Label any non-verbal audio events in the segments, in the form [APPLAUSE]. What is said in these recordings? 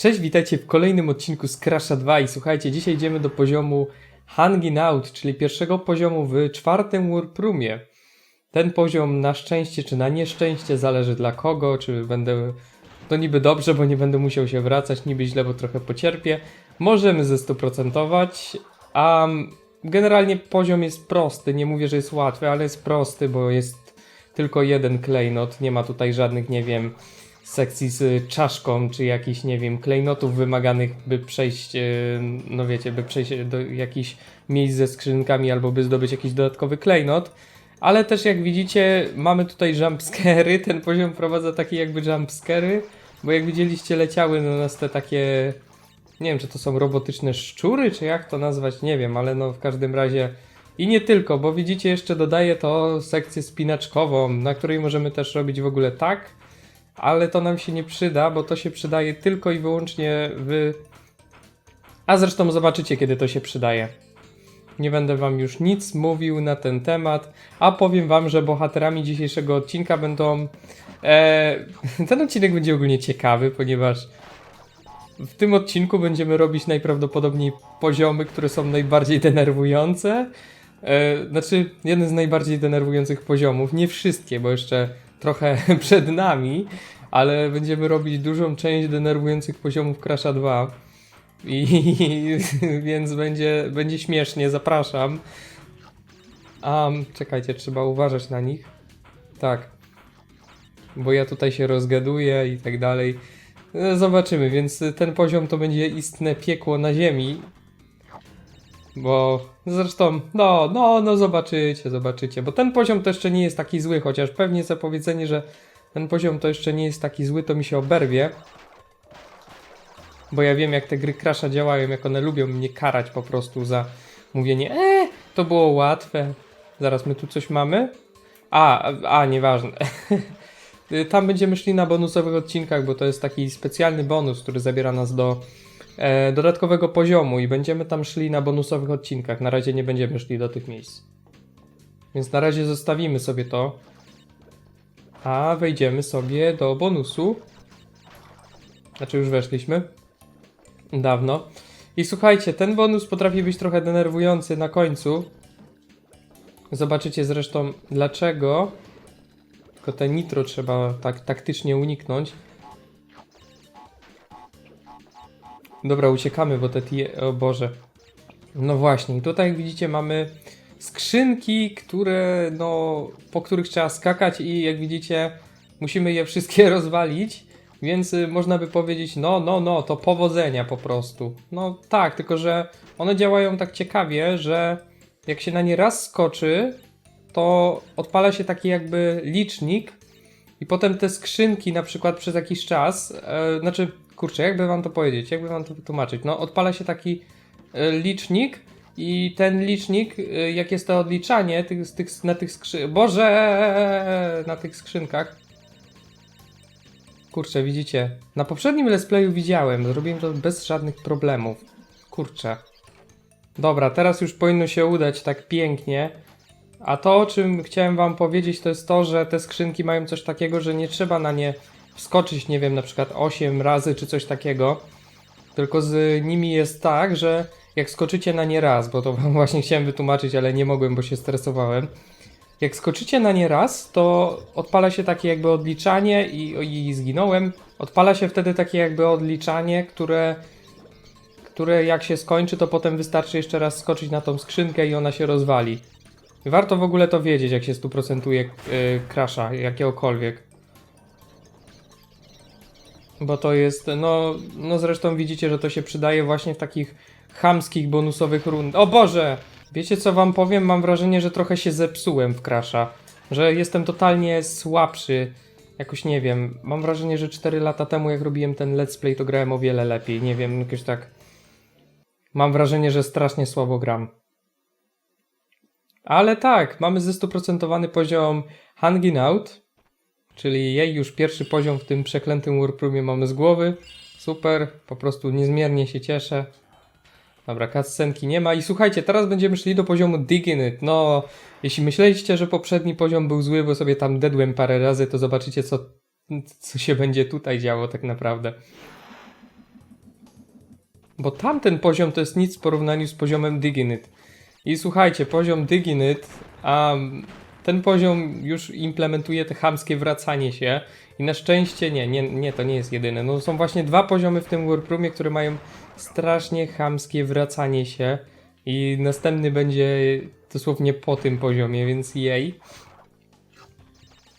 Cześć, witajcie w kolejnym odcinku z Crasha 2 i słuchajcie, dzisiaj idziemy do poziomu Hanging Out, czyli pierwszego poziomu w czwartym Warproomie. Ten poziom na szczęście czy na nieszczęście zależy dla kogo, czy będę... To niby dobrze, bo nie będę musiał się wracać, niby źle, bo trochę pocierpię. Możemy ze 100%, a generalnie poziom jest prosty, nie mówię, że jest łatwy, ale jest prosty, bo jest tylko jeden klejnot, nie ma tutaj żadnych, nie wiem, sekcji z czaszką, czy jakichś, nie wiem, klejnotów wymaganych, by przejść, e, no wiecie, by przejść do jakichś miejsc ze skrzynkami, albo by zdobyć jakiś dodatkowy klejnot. Ale też jak widzicie, mamy tutaj jumpscary, ten poziom wprowadza takie jakby jumpscary, bo jak widzieliście leciały na nas te takie, nie wiem czy to są robotyczne szczury, czy jak to nazwać, nie wiem, ale no w każdym razie i nie tylko, bo widzicie jeszcze dodaję to sekcję spinaczkową, na której możemy też robić w ogóle tak, ale to nam się nie przyda, bo to się przydaje tylko i wyłącznie w... A zresztą zobaczycie, kiedy to się przydaje. Nie będę wam już nic mówił na ten temat, a powiem wam, że bohaterami dzisiejszego odcinka będą... E, [LAUGHS] ten odcinek będzie ogólnie ciekawy, ponieważ w tym odcinku będziemy robić najprawdopodobniej poziomy, które są najbardziej denerwujące. E, znaczy, jeden z najbardziej denerwujących poziomów. Nie wszystkie, bo jeszcze trochę [LAUGHS] przed nami, ale będziemy robić dużą część denerwujących poziomów Crasha 2. I [LAUGHS] więc będzie, będzie śmiesznie, zapraszam. Um, czekajcie, trzeba uważać na nich. Tak. Bo ja tutaj się rozgaduję i tak dalej. No, Zobaczymy, więc ten poziom to będzie istne piekło na ziemi. Bo zresztą, no, no, no zobaczycie, zobaczycie. Bo ten poziom to jeszcze nie jest taki zły, chociaż pewnie za powiedzenie, że ten poziom to jeszcze nie jest taki zły, to mi się oberwie. Bo ja wiem, jak te gry Crasha działają, jak one lubią mnie karać po prostu za mówienie, e, to było łatwe. Zaraz, my tu coś mamy? A, a, nieważne. [LAUGHS] Tam będziemy szli na bonusowych odcinkach, bo to jest taki specjalny bonus, który zabiera nas do dodatkowego poziomu i będziemy tam szli na bonusowych odcinkach. Na razie nie będziemy szli do tych miejsc. Więc na razie zostawimy sobie to. A wejdziemy sobie do bonusu. Znaczy już weszliśmy. Dawno. I słuchajcie, ten bonus potrafi być trochę denerwujący na końcu. Zobaczycie zresztą dlaczego. Tylko te nitro trzeba tak taktycznie uniknąć. Dobra, uciekamy, bo te tie... O Boże. No właśnie, tutaj jak widzicie mamy skrzynki, które, no, po których trzeba skakać i jak widzicie musimy je wszystkie [LAUGHS] rozwalić, więc y, można by powiedzieć, no, no, no, to powodzenia po prostu. No tak, tylko że one działają tak ciekawie, że jak się na nie raz skoczy, to odpala się taki jakby licznik i potem te skrzynki na przykład przez jakiś czas, e, znaczy, kurczę, jakby wam to powiedzieć, jakby wam to wytłumaczyć, no odpala się taki e, licznik i ten licznik, e, jak jest to odliczanie tych, tych, na tych skrzynkach, boże, na tych skrzynkach, kurczę, widzicie, na poprzednim let's playu widziałem, zrobiłem to bez żadnych problemów, kurczę. Dobra, teraz już powinno się udać tak pięknie. A to, o czym chciałem wam powiedzieć, to jest to, że te skrzynki mają coś takiego, że nie trzeba na nie wskoczyć, nie wiem, na przykład 8 razy czy coś takiego. Tylko z nimi jest tak, że jak skoczycie na nie raz, bo to [LAUGHS] właśnie chciałem wytłumaczyć, ale nie mogłem, bo się stresowałem. Jak skoczycie na nie raz, to odpala się takie jakby odliczanie i, i zginąłem. Odpala się wtedy takie jakby odliczanie, które które jak się skończy, to potem wystarczy jeszcze raz skoczyć na tą skrzynkę i ona się rozwali. Warto w ogóle to wiedzieć, jak się stuprocentuje yy, crasha jakiegokolwiek. Bo to jest, no, no zresztą widzicie, że to się przydaje właśnie w takich chamskich, bonusowych rund. O Boże! Wiecie co wam powiem? Mam wrażenie, że trochę się zepsułem w crasha. Że jestem totalnie słabszy. Jakoś nie wiem. Mam wrażenie, że 4 lata temu, jak robiłem ten let's play, to grałem o wiele lepiej. Nie wiem, jakoś tak. Mam wrażenie, że strasznie słabo gram. Ale tak, mamy ze 100% poziom Hanging Out, czyli jej już pierwszy poziom w tym przeklętym Warproomie mamy z głowy. Super, po prostu niezmiernie się cieszę. Dobra, cutscenki nie ma. I słuchajcie, teraz będziemy szli do poziomu Digging It. No, jeśli myśleliście, że poprzedni poziom był zły, bo sobie tam dedłem parę razy, to zobaczycie, co, co się będzie tutaj działo tak naprawdę. Bo tamten poziom to jest nic w porównaniu z poziomem Diginit. I słuchajcie, poziom Diginit, a ten poziom już implementuje te chamskie wracanie się. I na szczęście nie, nie, nie, to nie jest jedyne. No są właśnie dwa poziomy w tym Warproomie, które mają strasznie chamskie wracanie się. I następny będzie dosłownie po tym poziomie, więc jej.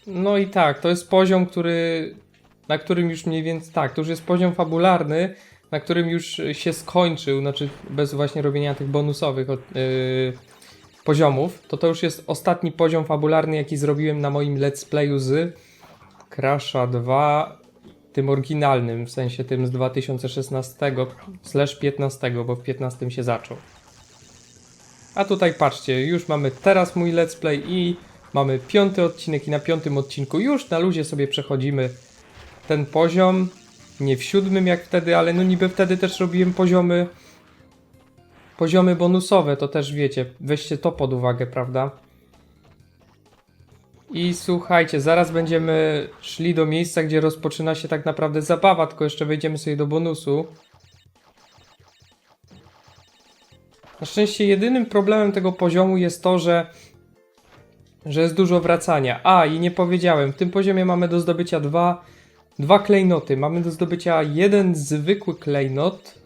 No i tak, to jest poziom, który. Na którym już mniej więcej. Tak, to już jest poziom fabularny, na którym już się skończył, znaczy bez właśnie robienia tych bonusowych od, yy, poziomów. To to już jest ostatni poziom fabularny, jaki zrobiłem na moim let's playu z Crasha 2, tym oryginalnym, w sensie tym z 2016 slash 15, bo w 15 się zaczął. A tutaj patrzcie, już mamy teraz mój let's play i mamy piąty odcinek i na piątym odcinku już na luzie sobie przechodzimy ten poziom. Nie w siódmym jak wtedy, ale no niby wtedy też robiłem poziomy poziomy bonusowe, to też wiecie, weźcie to pod uwagę, prawda? I słuchajcie, zaraz będziemy szli do miejsca, gdzie rozpoczyna się tak naprawdę zabawa, tylko jeszcze wejdziemy sobie do bonusu. Na szczęście jedynym problemem tego poziomu jest to, że że jest dużo wracania. A, i nie powiedziałem, w tym poziomie mamy do zdobycia dwa, dwa klejnoty. Mamy do zdobycia jeden zwykły klejnot.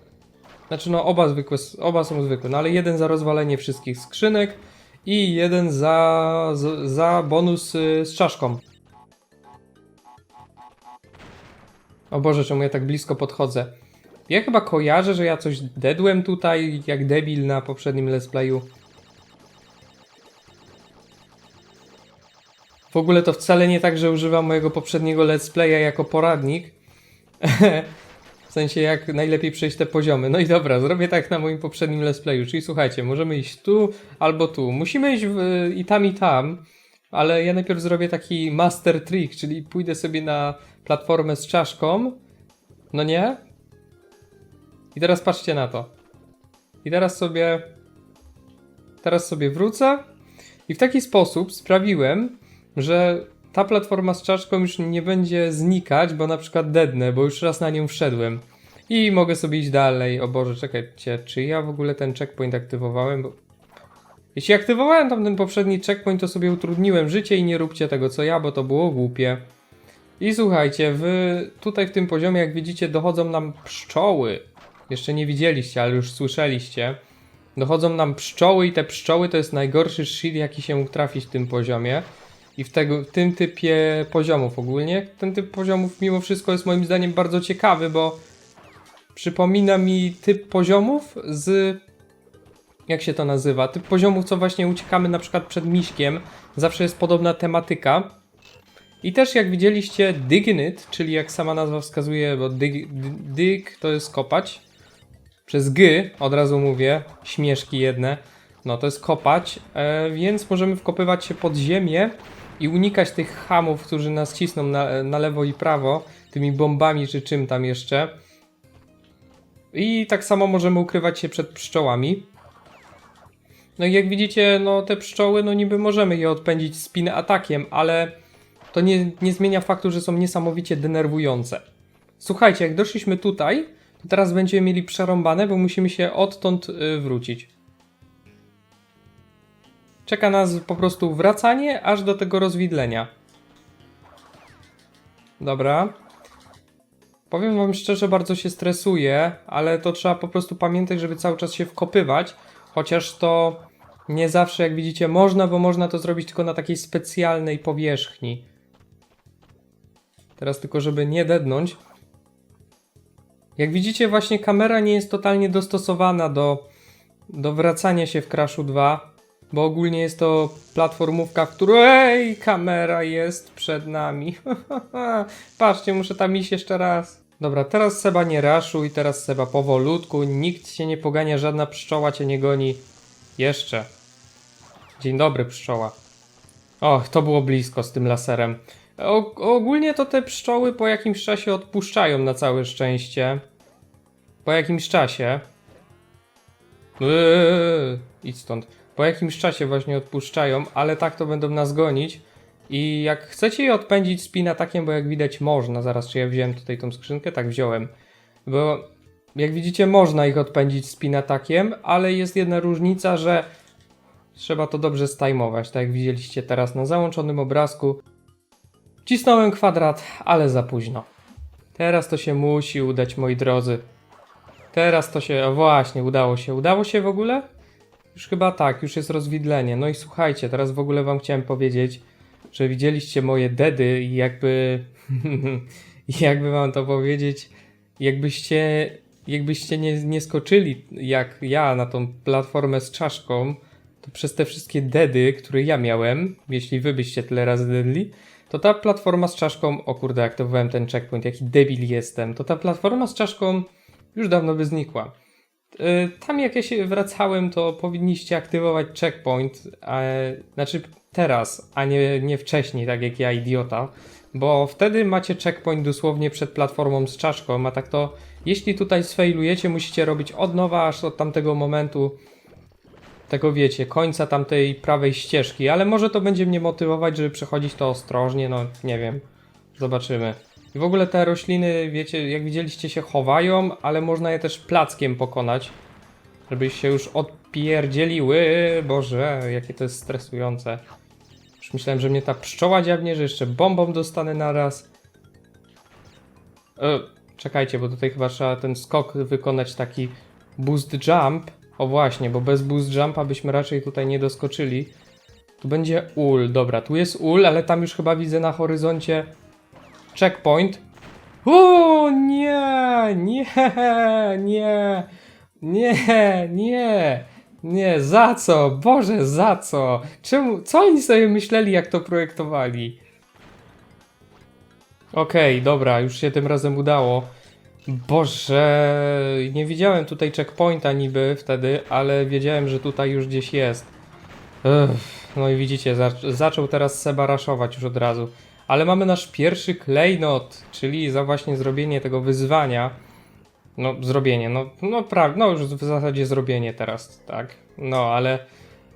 Znaczy, no, oba, zwykłe, oba są zwykłe, no ale jeden za rozwalenie wszystkich skrzynek i jeden za, za bonus y, z czaszką. O Boże, czemu ja tak blisko podchodzę? Ja chyba kojarzę, że ja coś dedłem tutaj, jak debil na poprzednim let's playu. W ogóle to wcale nie tak, że używam mojego poprzedniego let's playa jako poradnik. [LAUGHS] sensie jak najlepiej przejść te poziomy. No i dobra, zrobię tak na moim poprzednim let's playu. Czyli słuchajcie, możemy iść tu albo tu. Musimy iść w, i tam i tam, ale ja najpierw zrobię taki master trick, czyli pójdę sobie na platformę z czaszką. No nie? I teraz patrzcie na to. I teraz sobie teraz sobie wrócę i w taki sposób sprawiłem, że ta platforma z czaszką już nie będzie znikać, bo na przykład dednę, bo już raz na nią wszedłem. I mogę sobie iść dalej. O Boże, czekajcie, czy ja w ogóle ten checkpoint aktywowałem? Bo... Jeśli aktywowałem tam ten poprzedni checkpoint, to sobie utrudniłem życie i nie róbcie tego co ja, bo to było głupie. I słuchajcie, wy tutaj w tym poziomie, jak widzicie, dochodzą nam pszczoły. Jeszcze nie widzieliście, ale już słyszeliście. Dochodzą nam pszczoły i te pszczoły to jest najgorszy shit, jaki się mógł trafić w tym poziomie. I w, tego, w tym typie poziomów ogólnie. Ten typ poziomów mimo wszystko jest moim zdaniem bardzo ciekawy, bo przypomina mi typ poziomów z... Jak się to nazywa? Typ poziomów, co właśnie uciekamy na przykład przed miśkiem. Zawsze jest podobna tematyka. I też jak widzieliście Dignit, czyli jak sama nazwa wskazuje, bo dig, dig to jest kopać. Przez G od razu mówię, śmieszki jedne. No to jest kopać, e, więc możemy wkopywać się pod ziemię i unikać tych hamów, którzy nas cisną na, na lewo i prawo, tymi bombami czy czym tam jeszcze. I tak samo możemy ukrywać się przed pszczołami. No i jak widzicie, no te pszczoły, no niby możemy je odpędzić spin atakiem, ale to nie, nie zmienia faktu, że są niesamowicie denerwujące. Słuchajcie, jak doszliśmy tutaj, to teraz będziemy mieli przerąbane, bo musimy się odtąd y, wrócić. Czeka nas po prostu wracanie aż do tego rozwidlenia. Dobra. Powiem wam szczerze, bardzo się stresuję, ale to trzeba po prostu pamiętać, żeby cały czas się wkopywać, chociaż to nie zawsze, jak widzicie, można, bo można to zrobić tylko na takiej specjalnej powierzchni. Teraz tylko, żeby nie dednąć. Jak widzicie, właśnie kamera nie jest totalnie dostosowana do, do wracania się w Crashu 2, bo ogólnie jest to platformówka, w której kamera jest przed nami. [LAUGHS] Patrzcie, muszę tam iść jeszcze raz. Dobra, teraz Seba nie raszu i teraz Seba powolutku, nikt cię nie pogania, żadna pszczoła cię nie goni. Jeszcze. Dzień dobry, pszczoła. Och, to było blisko z tym laserem. O, ogólnie to te pszczoły po jakimś czasie odpuszczają na całe szczęście. Po jakimś czasie. Eee, idź stąd. Po jakimś czasie właśnie odpuszczają, ale tak to będą nas gonić. I jak chcecie je odpędzić spin atakiem, bo jak widać można, zaraz czy ja wziąłem tutaj tą skrzynkę, tak wziąłem. Bo jak widzicie, można ich odpędzić spin atakiem, ale jest jedna różnica, że trzeba to dobrze stajmować, tak jak widzieliście teraz na załączonym obrazku. Cisnąłem kwadrat, ale za późno. Teraz to się musi udać, moi drodzy. Teraz to się, o właśnie, udało się. Udało się w ogóle? Już chyba tak, już jest rozwidlenie. No i słuchajcie, teraz w ogóle wam chciałem powiedzieć, że widzieliście moje dedy i jakby, [LAUGHS] jakby wam to powiedzieć, jakbyście, jakbyście nie, nie skoczyli jak ja na tą platformę z czaszką, to przez te wszystkie dedy, które ja miałem, jeśli wy byście tyle razy dedli, to ta platforma z czaszką, o kurde, aktywowałem ten checkpoint, jaki debil jestem, to ta platforma z czaszką już dawno by znikła. Yy, Tam jak ja się wracałem, to powinniście aktywować checkpoint, e, znaczy teraz, a nie, nie wcześniej, tak jak ja, idiota, bo wtedy macie checkpoint dosłownie przed platformą z czaszką, a tak to jeśli tutaj sfailujecie, musicie robić od nowa, aż od tamtego momentu, tego wiecie, końca tamtej prawej ścieżki, ale może to będzie mnie motywować, żeby przechodzić to ostrożnie, no nie wiem, zobaczymy. I w ogóle te rośliny, wiecie, jak widzieliście się chowają, ale można je też plackiem pokonać, żeby się już odpierdzieliły, boże, jakie to jest stresujące. Już myślałem, że mnie ta pszczoła dziabnie, że jeszcze bombą dostanę naraz. E, czekajcie, bo tutaj chyba trzeba ten skok wykonać taki boost jump. O właśnie, bo bez boost jumpa byśmy raczej tutaj nie doskoczyli. Tu będzie ul, dobra, tu jest ul, ale tam już chyba widzę na horyzoncie checkpoint. O nie, nie, nie, nie, nie, nie, za co? Boże, za co? Czemu, co oni sobie myśleli, jak to projektowali? Okej, dobra, już się tym razem udało. Boże, nie widziałem tutaj checkpointa niby wtedy, ale wiedziałem, że tutaj już gdzieś jest. Ech, no i widzicie, zac- zaczął teraz Seba raszować już od razu. Ale mamy nasz pierwszy klejnot, czyli za właśnie zrobienie tego wyzwania. No, zrobienie, no, no, pra- no już w zasadzie zrobienie teraz, tak. No, ale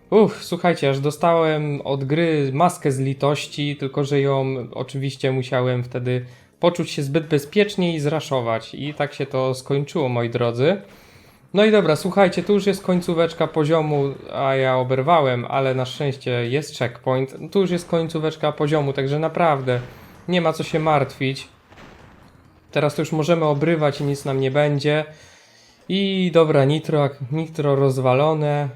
Uff, słuchajcie, aż dostałem od gry maskę z litości, tylko że ją oczywiście musiałem wtedy poczuć się zbyt bezpiecznie i zraszować. I tak się to skończyło, moi drodzy. No i dobra, słuchajcie, tu już jest końcóweczka poziomu, a ja oberwałem, ale na szczęście jest checkpoint. Tu już jest końcóweczka poziomu, także naprawdę nie ma co się martwić. Teraz to już możemy obrywać i nic nam nie będzie. I dobra, nitro, nitro rozwalone.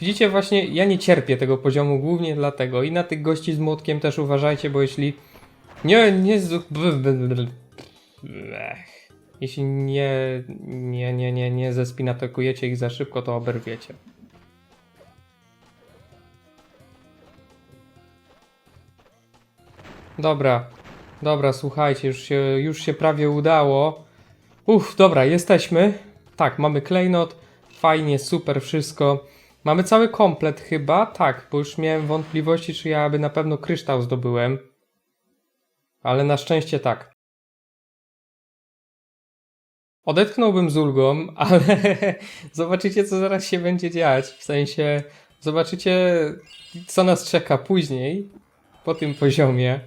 Widzicie, właśnie ja nie cierpię tego poziomu głównie dlatego i na tych gości z młotkiem też uważajcie, bo jeśli nie, nie z... Jeśli nie, nie, nie, nie, nie zespinatakujecie ich za szybko, to oberwiecie. Dobra, dobra, słuchajcie, już się, już się prawie udało. Uff, dobra, jesteśmy. Tak, mamy klejnot, fajnie, super, wszystko. Mamy cały komplet chyba, tak, bo już miałem wątpliwości, czy ja by na pewno kryształ zdobyłem. Ale na szczęście tak. Odetchnąłbym z ulgą, [LAUGHS] ale zobaczycie, co zaraz się będzie dziać. W sensie, zobaczycie, co nas czeka później, po tym poziomie.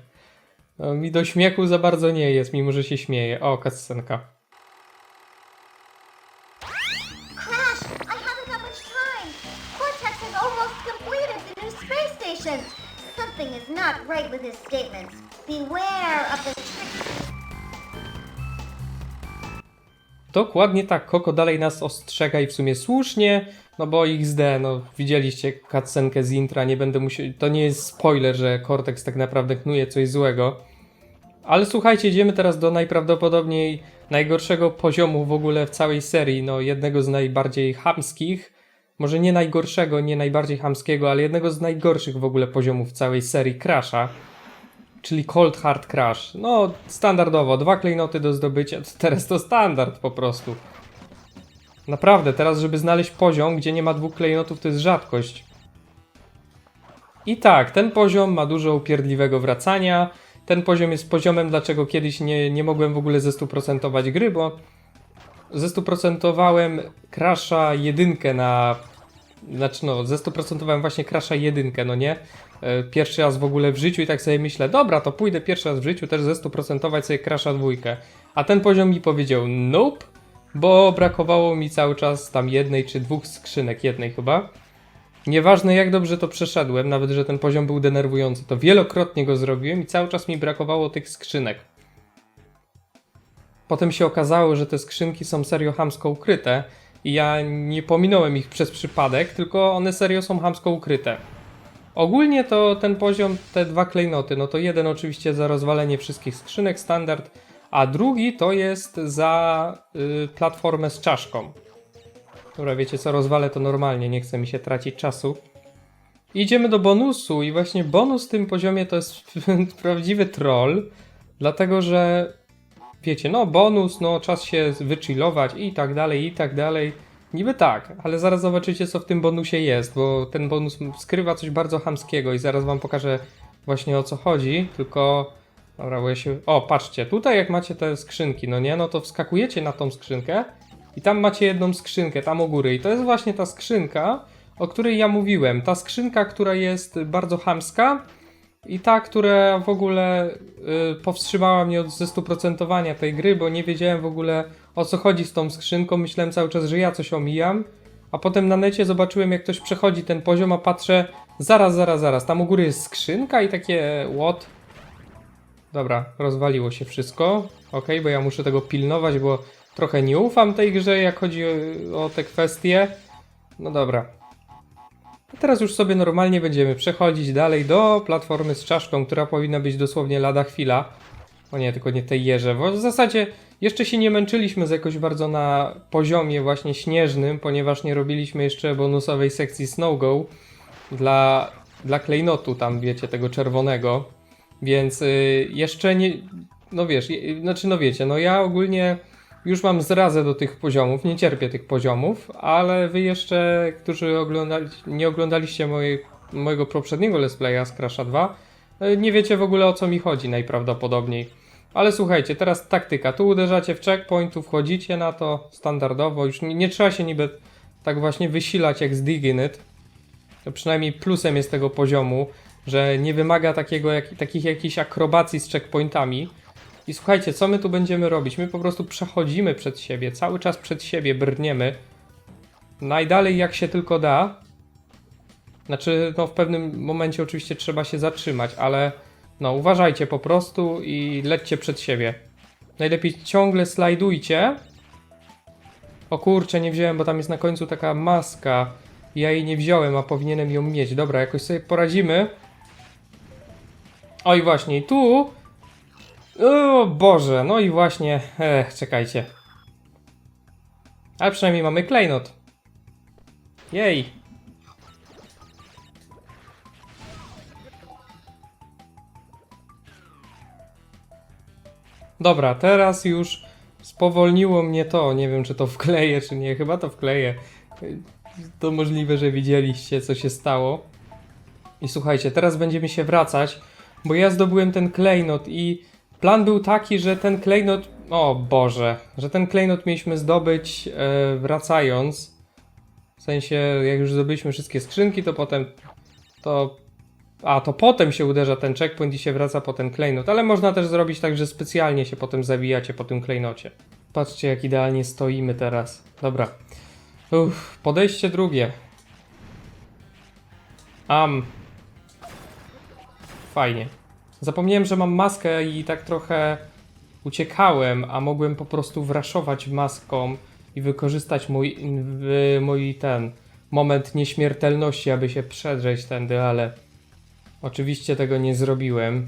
No, mi do śmiechu za bardzo nie jest, mimo że się śmieję. O, kascenka. Crash! Cortex. Beware of the Dokładnie tak, Koko dalej nas ostrzega i w sumie słusznie, no bo XD, no widzieliście cutscenkę z intra, nie będę musiał, to nie jest spoiler, że Cortex tak naprawdę knuje coś złego. Ale słuchajcie, idziemy teraz do najprawdopodobniej najgorszego poziomu w ogóle w całej serii, no jednego z najbardziej chamskich, może nie najgorszego, nie najbardziej chamskiego, ale jednego z najgorszych w ogóle poziomów w całej serii Crasha, czyli Cold Hard Crash. No, standardowo, dwa klejnoty do zdobycia, teraz to standard po prostu. Naprawdę, teraz żeby znaleźć poziom, gdzie nie ma dwóch klejnotów, to jest rzadkość. I tak, ten poziom ma dużo upierdliwego wracania. Ten poziom jest poziomem, dlaczego kiedyś nie, nie mogłem w ogóle zestuprocentować gry, bo zestuprocentowałem Crasha jedynkę na... Znaczy no, zestuprocentowałem właśnie Crasha jedynkę, no nie? E, Pierwszy raz w ogóle w życiu i tak sobie myślę, dobra, to pójdę pierwszy raz w życiu też zestuprocentować sobie Crasha dwójkę. A ten poziom mi powiedział, nope, bo brakowało mi cały czas tam jednej czy dwóch skrzynek, jednej chyba. Nieważne jak dobrze to przeszedłem, nawet że ten poziom był denerwujący, to wielokrotnie go zrobiłem i cały czas mi brakowało tych skrzynek. Potem się okazało, że te skrzynki są serio hamsko ukryte i ja nie pominąłem ich przez przypadek, tylko one serio są hamsko ukryte. Ogólnie to ten poziom, te dwa klejnoty, no to jeden oczywiście za rozwalenie wszystkich skrzynek standard, a drugi to jest za y, platformę z czaszką. Dobra, wiecie co, rozwalę to normalnie, nie chce mi się tracić czasu. Idziemy do bonusu i właśnie bonus w tym poziomie to jest [LAUGHS] prawdziwy troll, dlatego że wiecie, no bonus, no czas się wychillować i tak dalej, i tak dalej. Niby tak, ale zaraz zobaczycie co w tym bonusie jest, bo ten bonus skrywa coś bardzo chamskiego i zaraz wam pokażę właśnie o co chodzi, tylko... Dobra, bo ja się... O, patrzcie, tutaj jak macie te skrzynki, no nie, no to wskakujecie na tą skrzynkę i tam macie jedną skrzynkę, tam u góry i to jest właśnie ta skrzynka, o której ja mówiłem. Ta skrzynka, która jest bardzo chamska i ta, która w ogóle y, powstrzymała mnie od zestuprocentowania tej gry, bo nie wiedziałem w ogóle o co chodzi z tą skrzynką. Myślałem cały czas, że ja coś omijam. A potem na necie zobaczyłem, jak ktoś przechodzi ten poziom, a patrzę, zaraz, zaraz, zaraz, tam u góry jest skrzynka i takie, what? Dobra, rozwaliło się wszystko. Ok, bo ja muszę tego pilnować, bo trochę nie ufam tej grze, jak chodzi o, o te kwestie. No dobra. A teraz już sobie normalnie będziemy przechodzić dalej do platformy z czaszką, która powinna być dosłownie lada chwila. O nie, tylko nie tej jeże, bo w zasadzie jeszcze się nie męczyliśmy z jakoś bardzo na poziomie właśnie śnieżnym, ponieważ nie robiliśmy jeszcze bonusowej sekcji Snow Go dla, dla klejnotu tam, wiecie, tego czerwonego. Więc y, jeszcze nie, no wiesz, y, znaczy no wiecie, no ja ogólnie już mam zrazę do tych poziomów, nie cierpię tych poziomów, ale wy jeszcze, którzy oglądali, nie oglądaliście mojego poprzedniego let's playa z Crasha 2, y, nie wiecie w ogóle o co mi chodzi najprawdopodobniej. Ale słuchajcie, teraz taktyka. Tu uderzacie w checkpoint, tu wchodzicie na to standardowo. Już nie, nie trzeba się niby tak właśnie wysilać jak z Digging It. To przynajmniej plusem jest tego poziomu, że nie wymaga takiego, jak, takich jakichś akrobacji z checkpointami. I słuchajcie, co my tu będziemy robić? My po prostu przechodzimy przed siebie, cały czas przed siebie brniemy. Najdalej jak się tylko da. Znaczy, no w pewnym momencie oczywiście trzeba się zatrzymać, ale no uważajcie po prostu i lećcie przed siebie. Najlepiej ciągle slajdujcie. O kurczę, nie wziąłem, bo tam jest na końcu taka maska. Ja jej nie wziąłem, a powinienem ją mieć. Dobra, jakoś sobie poradzimy. Oj, właśnie, i tu. O Boże, no i właśnie. Ech, czekajcie. Ale przynajmniej mamy klejnot. Jej. Dobra, teraz już spowolniło mnie to. Nie wiem, czy to wkleję, czy nie. Chyba to wkleję. To możliwe, że widzieliście, co się stało. I słuchajcie, teraz będziemy się wracać, bo ja zdobyłem ten klejnot i plan był taki, że ten klejnot. O Boże, że ten klejnot mieliśmy zdobyć e, wracając. W sensie, jak już zdobyliśmy wszystkie skrzynki, to potem. To. A, to potem się uderza ten checkpoint i się wraca po ten klejnot. Ale można też zrobić tak, że specjalnie się potem zabijacie po tym klejnocie. Patrzcie, jak idealnie stoimy teraz. Dobra. Uff, podejście drugie. Am. Fajnie. Zapomniałem, że mam maskę i tak trochę uciekałem, a mogłem po prostu wraszować maską i wykorzystać mój, mój ten moment nieśmiertelności, aby się przedrzeć tędy, ale oczywiście tego nie zrobiłem.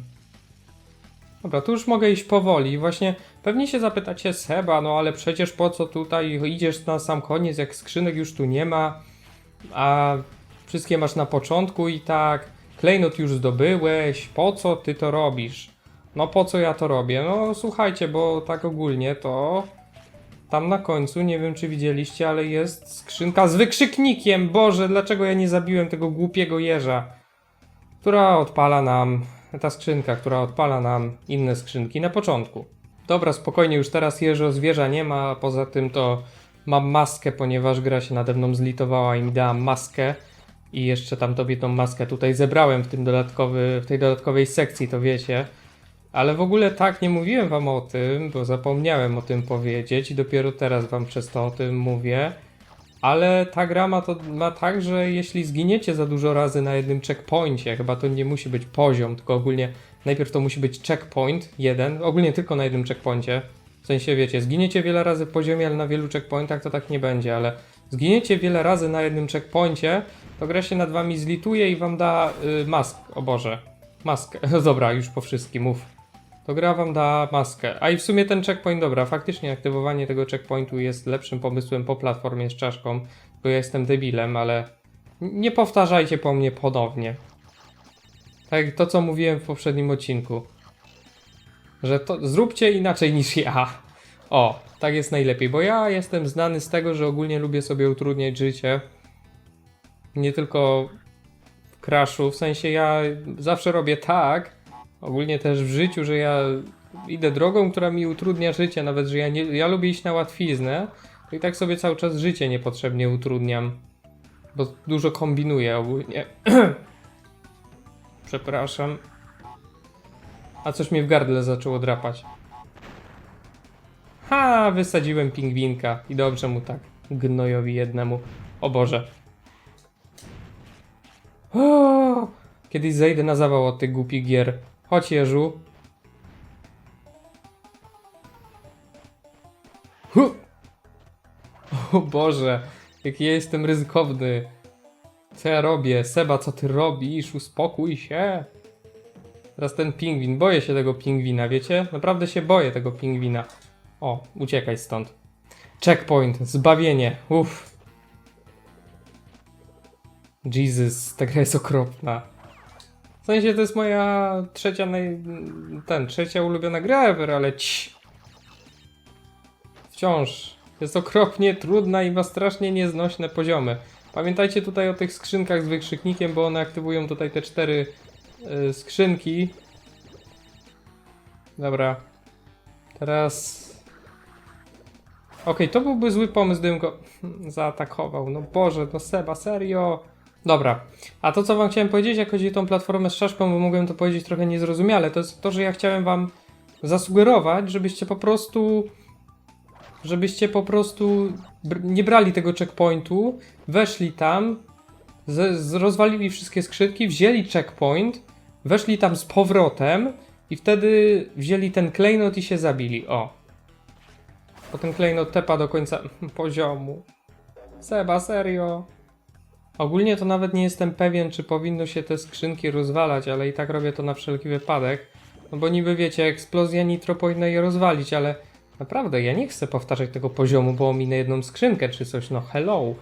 Dobra, tu już mogę iść powoli. Właśnie pewnie się zapytacie, Seba, no ale przecież po co tutaj idziesz na sam koniec, jak skrzynek już tu nie ma, a wszystkie masz na początku i tak. Klejnot już zdobyłeś, po co ty to robisz? No po co ja to robię? No słuchajcie, bo tak ogólnie to tam na końcu, nie wiem czy widzieliście, ale jest skrzynka z wykrzyknikiem. Boże, dlaczego ja nie zabiłem tego głupiego jeża? Która odpala nam, ta skrzynka, która odpala nam inne skrzynki na początku. Dobra, spokojnie, już teraz jeżo zwierza nie ma, poza tym to mam maskę, ponieważ gra się nade mną zlitowała i mi dała maskę. I jeszcze tam tobie tą maskę tutaj zebrałem w tym dodatkowy, w tej dodatkowej sekcji, to wiecie. Ale w ogóle tak, nie mówiłem wam o tym, bo zapomniałem o tym powiedzieć i dopiero teraz wam przez to o tym mówię. Ale ta gra ma, to, ma tak, że jeśli zginiecie za dużo razy na jednym checkpoincie, chyba to nie musi być poziom, tylko ogólnie najpierw to musi być checkpoint jeden, ogólnie tylko na jednym checkpoincie. W sensie wiecie, zginiecie wiele razy w poziomie, ale na wielu checkpointach to tak nie będzie, ale zginiecie wiele razy na jednym checkpoincie, to gra się nad wami zlituje i wam da y, mask, o Boże, maskę. [LAUGHS] Dobra, już po wszystkim, mów. To gra wam da maskę. A i w sumie ten checkpoint, dobra, faktycznie aktywowanie tego checkpointu jest lepszym pomysłem po platformie z czaszką, bo ja jestem debilem, ale nie powtarzajcie po mnie ponownie. Tak jak to, co mówiłem w poprzednim odcinku. Że to zróbcie inaczej niż ja. O, tak jest najlepiej, bo ja jestem znany z tego, że ogólnie lubię sobie utrudniać życie. Nie tylko w crashu, w sensie ja zawsze robię tak, ogólnie też w życiu, że ja idę drogą, która mi utrudnia życie, nawet że ja, nie, ja lubię iść na łatwiznę, to i tak sobie cały czas życie niepotrzebnie utrudniam, bo dużo kombinuję ogólnie. [CLEARS THROAT] Przepraszam. A coś mnie w gardle zaczęło drapać. Ha, wysadziłem pingwinka i dobrze mu tak, gnojowi jednemu. O Boże. O, kiedyś zejdę na zawał od tych głupich gier. Chodź Jerzu. Hu! O Boże, jaki ja jestem ryzykowny. Co ja robię? Seba, co ty robisz? Uspokój się. Teraz ten pingwin. Boję się tego pingwina, wiecie? Naprawdę się boję tego pingwina. O, uciekaj stąd. Checkpoint, zbawienie. Uff. Jesus, ta gra jest okropna. W sensie to jest moja trzecia naj... ten, trzecia ulubiona gra ever, ale ci. Wciąż jest okropnie trudna i ma strasznie nieznośne poziomy. Pamiętajcie tutaj o tych skrzynkach z wykrzyknikiem, bo one aktywują tutaj te cztery y, skrzynki. Dobra. Teraz... Okej, to byłby zły pomysł, gdybym go [LAUGHS] zaatakował. No Boże, no Seba, serio? Dobra. A to, co wam chciałem powiedzieć, jak chodzi o tą platformę z czaszką, bo mogłem to powiedzieć trochę niezrozumiale, to jest to, że ja chciałem wam zasugerować, żebyście po prostu żebyście po prostu nie brali tego checkpointu, weszli tam, rozwalili wszystkie skrzydki, wzięli checkpoint, weszli tam z powrotem i wtedy wzięli ten klejnot i się zabili. O. Bo ten klejnot tepa do końca [LAUGHS] poziomu. Seba, serio. Ogólnie to nawet nie jestem pewien, czy powinno się te skrzynki rozwalać, ale i tak robię to na wszelki wypadek. No bo niby wiecie, eksplozja nitro powinna je rozwalić, ale naprawdę ja nie chcę powtarzać tego poziomu, bo ominę jedną skrzynkę czy coś, no hello.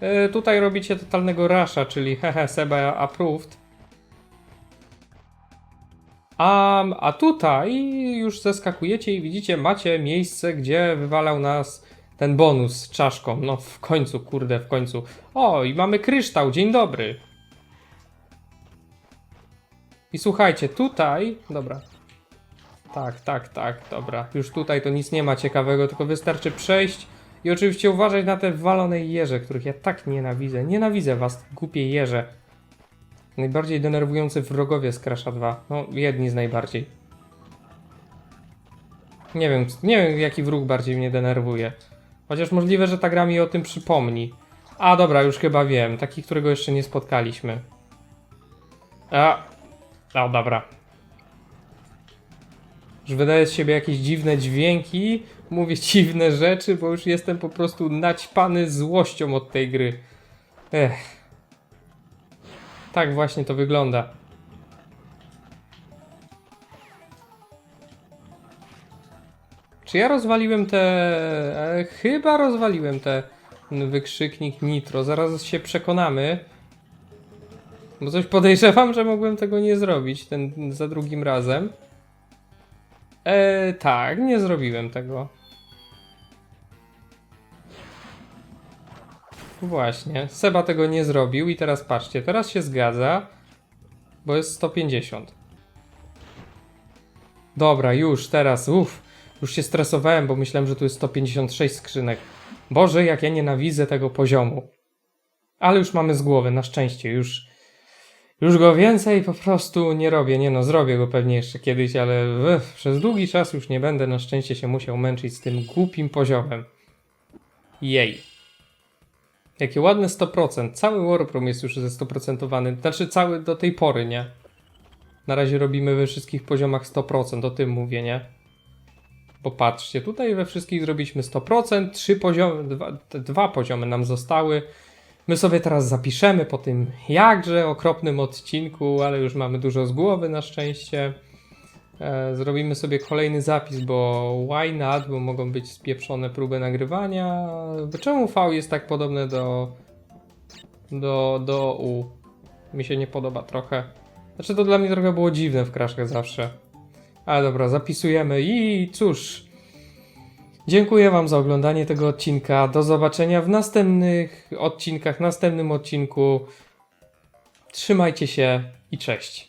E, tutaj robicie totalnego rasza, czyli [LAUGHS] hehe, Seba approved. A, a tutaj już zeskakujecie i widzicie, macie miejsce, gdzie wywalał nas ten bonus z czaszką. No w końcu, kurde, w końcu. O, i mamy kryształ, dzień dobry. I słuchajcie, tutaj, dobra. Tak, tak, tak, dobra. Już tutaj to nic nie ma ciekawego, tylko wystarczy przejść i oczywiście uważać na te walone jeże, których ja tak nienawidzę. Nienawidzę was, głupie jeże. Najbardziej denerwujący wrogowie z Crasha 2. No, jedni z najbardziej. Nie wiem, nie wiem jaki wróg bardziej mnie denerwuje. Chociaż możliwe, że ta gra mi o tym przypomni. A dobra, już chyba wiem. Taki, którego jeszcze nie spotkaliśmy. A. O, dobra. Już wydaje z siebie jakieś dziwne dźwięki, mówię [LAUGHS] dziwne rzeczy, bo już jestem po prostu naćpany złością od tej gry. Ech. Tak właśnie to wygląda. Czy ja rozwaliłem te... E, chyba rozwaliłem te wykrzyknik nitro. Zaraz się przekonamy. Bo coś podejrzewam, że mogłem tego nie zrobić ten za drugim razem. E, tak, nie zrobiłem tego. Właśnie, Seba tego nie zrobił i teraz patrzcie, teraz się zgadza, bo jest 150. Dobra, już teraz, uff, już się stresowałem, bo myślałem, że tu jest 156 skrzynek. Boże, jak ja nienawidzę tego poziomu. Ale już mamy z głowy, na szczęście, już już go więcej po prostu nie robię. Nie no, zrobię go pewnie jeszcze kiedyś, ale przez długi czas już nie będę na szczęście się musiał męczyć z tym głupim poziomem. Jej. Jakie ładne 100%. Cały Warprom jest już ze 100%. Znaczy cały do tej pory, nie? Na razie robimy we wszystkich poziomach 100%, o tym mówię, nie? Bo patrzcie, tutaj we wszystkich zrobiliśmy 100%, trzy poziomy, dwa, dwa poziomy nam zostały. My sobie teraz zapiszemy po tym jakże okropnym odcinku, ale już mamy dużo z głowy na szczęście. E, zrobimy sobie kolejny zapis, bo why not, bo mogą być spieprzone próby nagrywania. Czemu V jest tak podobne do do, do U? Mi się nie podoba trochę. Znaczy to dla mnie trochę było dziwne w Crashach zawsze. Ale dobra, zapisujemy i cóż. Dziękuję Wam za oglądanie tego odcinka. Do zobaczenia w następnych odcinkach, następnym odcinku. Trzymajcie się i cześć.